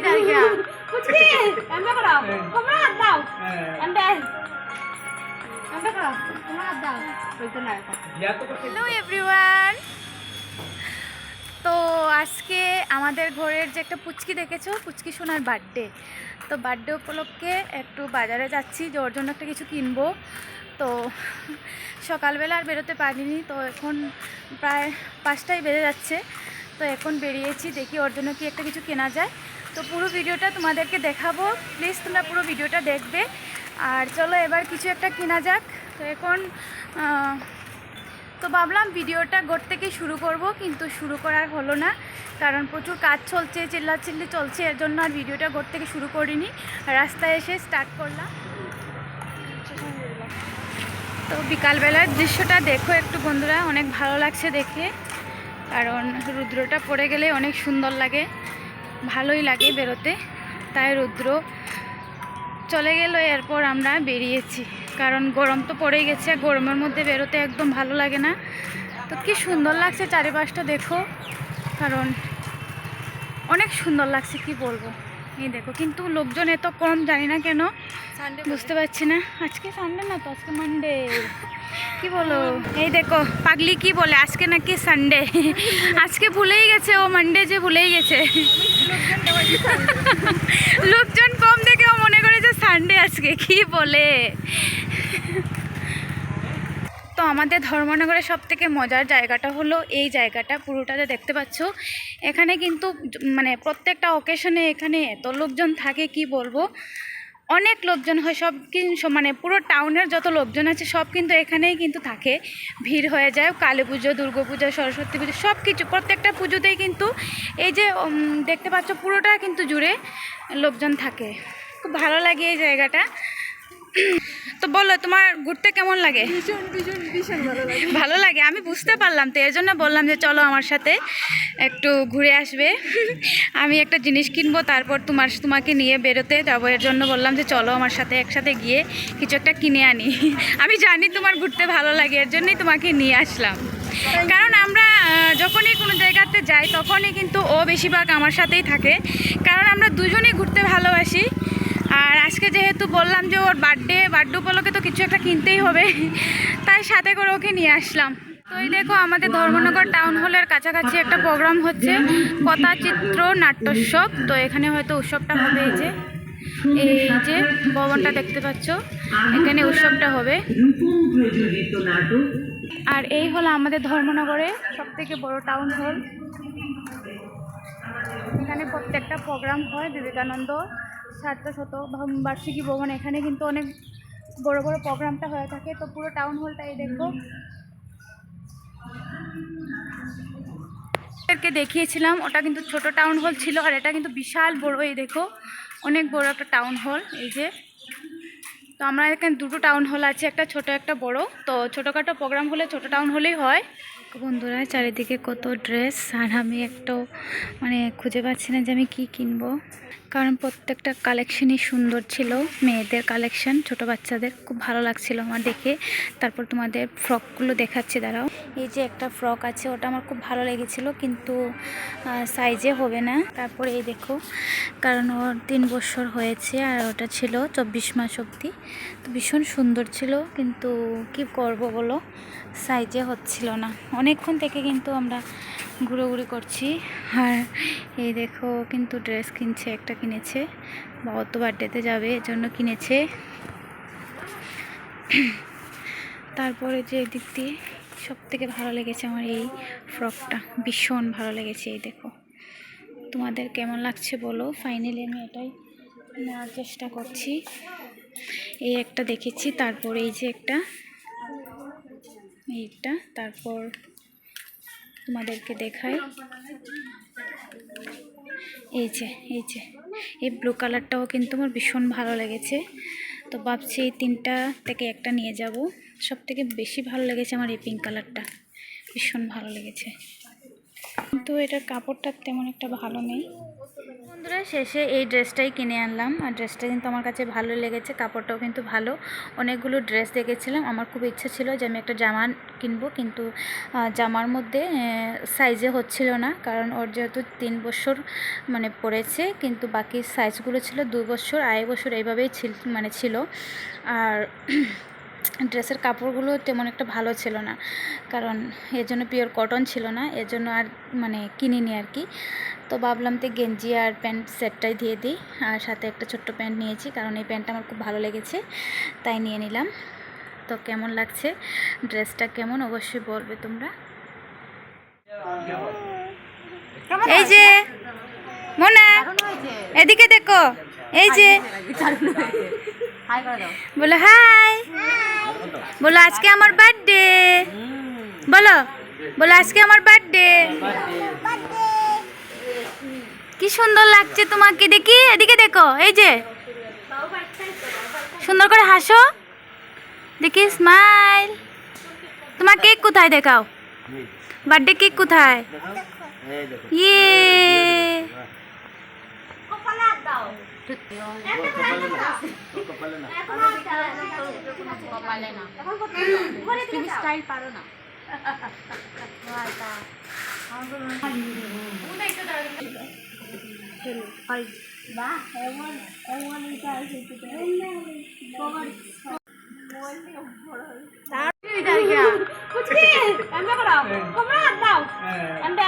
जा गया कुछ की अंदर करो हमरा हाथ दाओ अंदर अंदर करो हमरा हाथ दाओ बोलते ना হ্যালো এভরিওয়ান তো আজকে আমাদের ঘরের যে একটা পুচকি দেখেছো পুচকি সোনার বার্থডে তো বার্থডে উপলক্ষে একটু বাজারে যাচ্ছি যে ওর জন্য একটা কিছু কিনবো তো সকালবেলা আর বেরোতে পারিনি তো এখন প্রায় পাঁচটায় বেজে যাচ্ছে তো এখন বেরিয়েছি দেখি ওর জন্য কি একটা কিছু কেনা যায় তো পুরো ভিডিওটা তোমাদেরকে দেখাবো। প্লিজ তোমরা পুরো ভিডিওটা দেখবে। আর চলো এবার কিছু একটা কেনা যাক। তো এখন তো ভাবলাম ভিডিওটা গোর থেকে শুরু করব, কিন্তু শুরু করার হলো না। কারণ প্রচুর কাজ চলছে, চিল্লাচিল্লি চলছে, এর জন্য আর ভিডিওটা গোর থেকে শুরু করিনি। রাস্তায় এসে স্টার্ট করলাম। তো বিকালবেলার দৃশ্যটা দেখো একটু বন্ধুরা, অনেক ভালো লাগছে দেখে। কারণ রুদ্রটা পড়ে গেলে অনেক সুন্দর লাগে। ভালোই লাগে বেরোতে, তাই রুদ্র চলে গেল, এরপর আমরা বেরিয়েছি। কারণ গরম তো পড়েই গেছে গরমের মধ্যে বেরোতে একদম ভালো লাগে না। তো কি সুন্দর লাগছে চারিপাশটা দেখো, কারণ অনেক সুন্দর লাগছে, কি বলব? এই দেখো, কিন্তু লোকজন এত কম, জানি না কেন বুঝতে পারছি না। আজকে সানডে না তো? আজকে মানডে কি বলো? এই দেখো পাগলি কি বলে? আজকে নাকি সানডে আজকে ভুলেই গেছে ও মানডে যে ভুলেই গেছে। লোকজন কম দেখে ও মনে করে যে সানডে আজকে কি বলে? তো আমাদের ধর্মনগরের সব থেকে মজার জায়গাটা হলো এই জায়গাটা পুরোটাতে দেখতে পাচ্ছ। এখানে কিন্তু মানে প্রত্যেকটা অকেশনে এখানে এত লোকজন থাকে কি বলব? অনেক লোকজন হয়, সব কিন্তু মানে পুরো টাউনের যত লোকজন আছে, সব কিন্তু এখানেই কিন্তু থাকে। ভিড় হয়ে যায়, কালী পুজো, দুর্গা পুজো, সরস্বতী পুজো, সব কিছু, প্রত্যেকটা পুজোতেই কিন্তু এই যে দেখতে পাচ্ছ পুরোটা কিন্তু জুড়ে লোকজন থাকে। খুব ভালো লাগে এই জায়গাটা। তো বলো তোমার ঘুরতে কেমন লাগে? ভালো লাগে। আমি বুঝতে পারলাম তো এর জন্য বললাম যে চলো আমার সাথে একটু ঘুরে আসবে। আমি একটা জিনিস কিনবো তারপর তোমার তোমাকে নিয়ে বেরোতে যাব। এর জন্য বললাম যে চলো আমার সাথে একসাথে গিয়ে কিছু একটা কিনে আনি। আমি জানি তোমার ঘুরতে ভালো লাগে এর জন্যই তোমাকে নিয়ে আসলাম। কারণ আমরা যখনই কোনো জায়গাতে যাই তখনই কিন্তু ও বেশিরভাগ আমার সাথেই থাকে। কারণ আমরা দুজনেই ঘুরতে ভালোবাসি। আর আজকে যেহেতু বললাম যে ওর বার্থডে বার্থডে উপলক্ষে তো কিছু একটা কিনতেই হবে, তাই সাথে করে ওকে নিয়ে আসলাম। তো এই দেখো, আমাদের ধর্মনগর টাউন হলের কাছাকাছি একটা প্রোগ্রাম হচ্ছে কথাচিত্র নাট্যোৎসব। তো এখানে হয়তো উৎসবটা হবে এই যে এই যে ভবনটা দেখতে পাচ্ছ, এখানে উৎসবটা হবে। আর এই হলো আমাদের ধর্মনগরে সব থেকে বড় টাউন হল এখানে প্রত্যেকটা প্রোগ্রাম হয়, বিবেকানন্দ ছাত্র শত বার্ষিকী ভবন, এখানে কিন্তু অনেক বড় বড় প্রোগ্রামটা হয়ে থাকে। তো পুরো টাউন হলটা এই দেখো কে দেখিয়েছিলাম, ওটা কিন্তু ছোট টাউন হল ছিল, আর এটা কিন্তু বিশাল বড়, এই দেখো। অনেক বড় একটা টাউন হল এই যে। তো আমরা এখানে দুটো টাউন হল আছে, একটা ছোট, একটা বড়। তো ছোটোখাটো প্রোগ্রাম হলে ছোট টাউন হলেই হয়। বন্ধুরা, চারিদিকে কত ড্রেস আর আমি একটাও মানে খুঁজে পাচ্ছি না যে আমি কি কিনবো। কারণ প্রত্যেকটা কালেকশনই সুন্দর ছিল, মেয়েদের কালেকশন ছোট বাচ্চাদের। খুব ভালো লাগছিল আমার দেখে। তারপর তোমাদের ফ্রকগুলো দেখাচ্ছি, দাঁড়াও। এই যে একটা ফ্রক আছে, ওটা আমার খুব ভালো লেগেছিল, কিন্তু সাইজে হবে না। তারপরে এই দেখো, কারণ ওর তিন বছর হয়েছে, আর ওটা ছিল চব্বিশ মাস অবধি। তো ভীষণ সুন্দর ছিল, কিন্তু কি করব বলো? সাইজে হচ্ছিল না। অনেকক্ষণ থেকে কিন্তু আমরা ঘুরোঘুরি করছি। আর এই দেখো কিন্তু ড্রেস কিনছে, একটা কিনেছে। বা তো বার্থডেতে যাবে এর জন্য কিনেছে। তারপরে যে দিক দিয়ে সব থেকে ভালো লেগেছে আমার এই ফ্রকটা ভীষণ ভালো লেগেছে এই দেখো। তোমাদের কেমন লাগছে বলো? ফাইনালি আমি এটাই নেওয়ার চেষ্টা করছি। এই একটা দেখেছি, তারপর এই যে একটা, এইটা, তারপর তোমাদেরকে দেখাই। এই যে এই যে, এই ব্লু কালারটাও কিন্তু আমার ভীষণ ভালো লেগেছে। তো ভাবছি এই তিনটা থেকে একটা নিয়ে যাব। সব থেকে বেশি ভালো লেগেছে আমার এই পিঙ্ক কালারটা ভীষণ ভালো লেগেছে। কিন্তু এটার কাপড়টা তেমন একটা ভালো নেই। শেষে এই ড্রেসটাই কিনে আনলাম। আর ড্রেসটা কিন্তু আমার কাছে ভালো লেগেছে, কাপড়টাও কিন্তু ভালো। অনেকগুলো ড্রেস দেখেছিলাম, আমার খুব ইচ্ছা ছিল যে আমি একটা জামা কিনবো, কিন্তু জামার মধ্যে সাইজে হচ্ছিল না, কারণ ওর যেহেতু তিন বছর মানে পড়েছে, কিন্তু বাকি সাইজগুলো ছিল দু বছর, আড়াই বছর, এইভাবেই ছিল মানে ছিল। আর ড্রেসের কাপড়গুলো তেমন একটা ভালো ছিল না। কারণ এর জন্য পিওর কটন ছিল না এর জন্য আর মানে কিনিনি আর কি। তো ভাবলাম তো গেঞ্জি আর প্যান্ট সেটটাই দিয়ে দিই আর সাথে একটা ছোট্ট প্যান্ট নিয়েছি কারণ এই প্যান্টটা আমার খুব ভালো লেগেছে তাই নিয়ে নিলাম। তো কেমন লাগছে? ড্রেসটা কেমন? অবশ্যই বলবে তোমরা। এই যে মোনা এদিকে দেখো এই যে। বলো হাই বলো আজকে আমার বার্থডে বলো বলো আজকে আমার বার্থডে কি সুন্দর লাগছে তোমাকে দেখি এদিকে দেখো এই যে। সুন্দর করে হাসো। দেখি স্মাইল তোমার কেক কোথায় দেখাও? বার্থডে কেক কোথায়? ইয়ে pala na. Toka pala na. Toka pala na. Pili style paro na. అంటే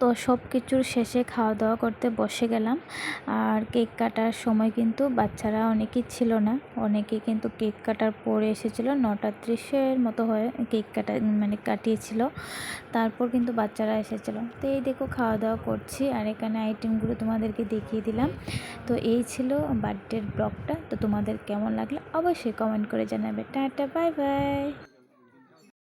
তো সব কিছুর শেষে খাওয়া দাওয়া করতে বসে গেলাম। আর কেক কাটার সময় কিন্তু বাচ্চারা অনেকেই ছিল না। অনেকে কিন্তু কেক কাটার পরে এসেছিল। নটা ত্রিশের মতো হয়ে কেক কাটা মানে কাটিয়েছিল। তারপর কিন্তু বাচ্চারা এসেছিল। তো এই দেখো খাওয়া দাওয়া করছি। আর এখানে আইটেমগুলো তোমাদেরকে দেখিয়ে দিলাম। তো এই ছিল বার্থডের ব্লগটা। তো তোমাদের কেমন লাগল অবশ্যই কমেন্ট করে জানাবে। Tata bye bye